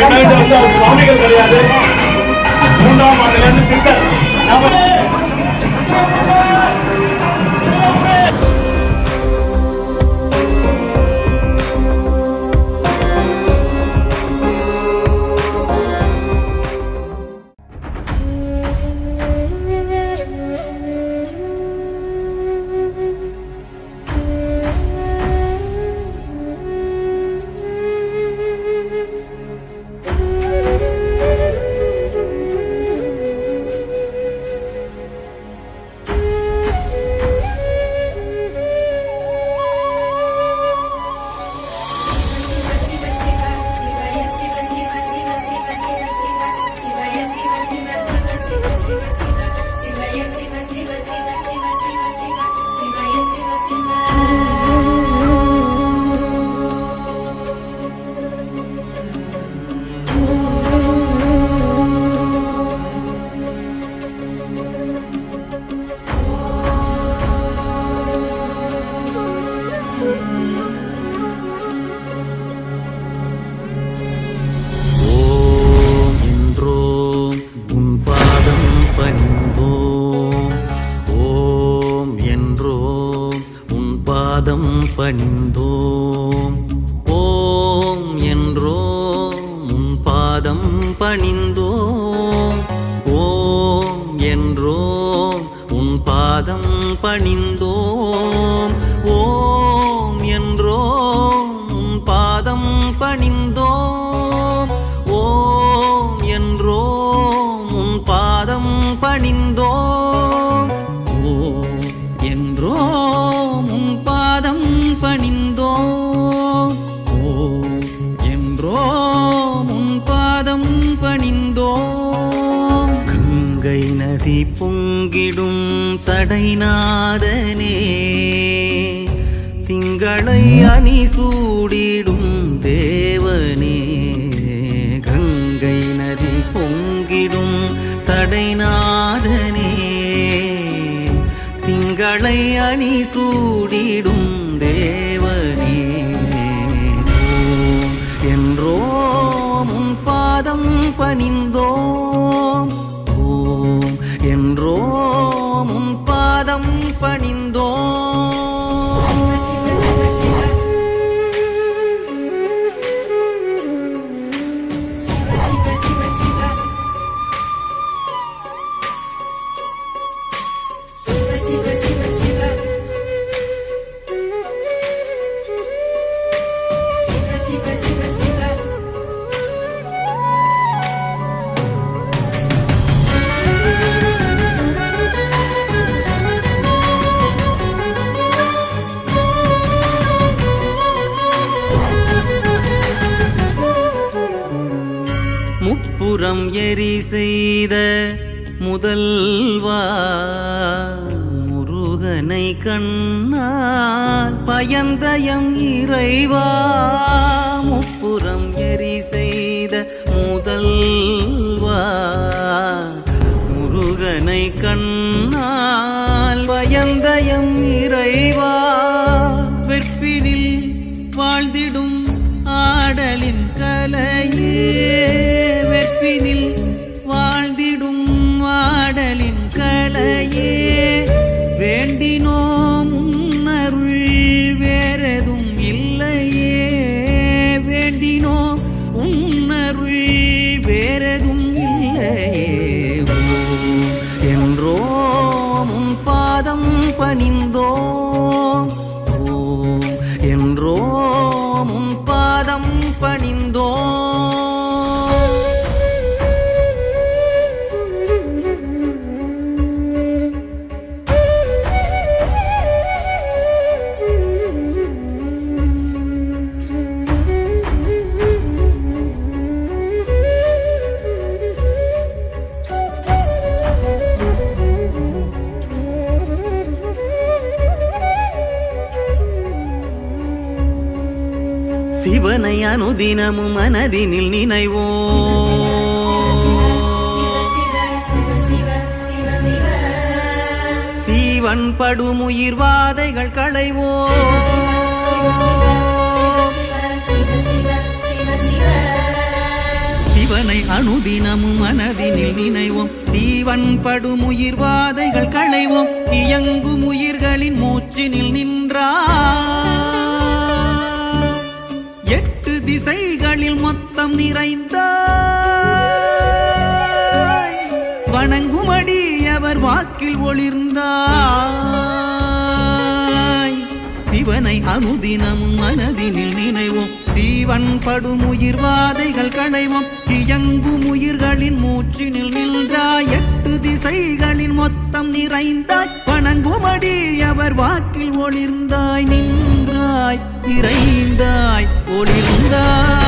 ரெண்டாவது வந்து அவர் சுவாமிகள் கிடையாது. மூன்றாம் ஆண்டுல இருந்து சித்தர். பணிந்தோம் ஓம் என்றோம். உன் பாதம் பணிந்தோம். ஓம் என்றோம். உன் பாதம் பணிந்தோம். திங்கிடும் சடைநாதனே. திங்களை அணி சூடிடும் தேவனே. கங்கை நதி பொங்கிடும் சடைநாதனே. திங்களை அணி சூடிடும் தேவனே. என்றோ முன் பாதம் பணிந்தோம் முப்புறம் எரி செய்த முதல்வா முருகனை கண்ணால் பயந்தயம் இறைவா. முப்புறம் எரி செய்த முதல்வா முருகனை கண்ணால் பயந்தயம் இறைவா. வெற்பினில் வாழ்ந்திடும் ஆடலின் கலையில் நிலவினில் வாழ்ந்திடும் வாடலின் கலையே. வேண்டினோம் உன்னருள் வேறெதும் இல்லையே. வேண்டினோம் உன்னருள் வேறெதும் இல்லையே. என்றோ முன் பாதம் பணிந்தோ. என்றோ முன் பாதம் பணிந்தோ. சிவனை அனுதினமும் மனதினில் நினைவோ சீவன் படுமுயிர் வாதைகள் களைவோ சிவனை அனுதினமும் மனதினில் நினைவோம். சீவன் படும் உயிர்வாதைகள் களைவோம். இயங்கும் உயிர்களின் மூச்சினில் நின்றார். திசைகளில் மொத்தம் நிறைந்த வணங்குமடி அவர் வாக்கில் ஒளிர்ந்தாய். சிவனை அனுதினமும் மனதினில் நினைவோம். தீவன் படும் உயிர் வாதைகள் களைவோம். இயங்கும் உயிர்களின் மூச்சினில் நின்றாய். எட்டு திசைகளின் மொத்தம் நிறைந்தாய். வணங்குமடி அவர் வாக்கில் ஒளிர்ந்தாய். நின் இறைந்தாய் ஒளிர்ந்தாய்.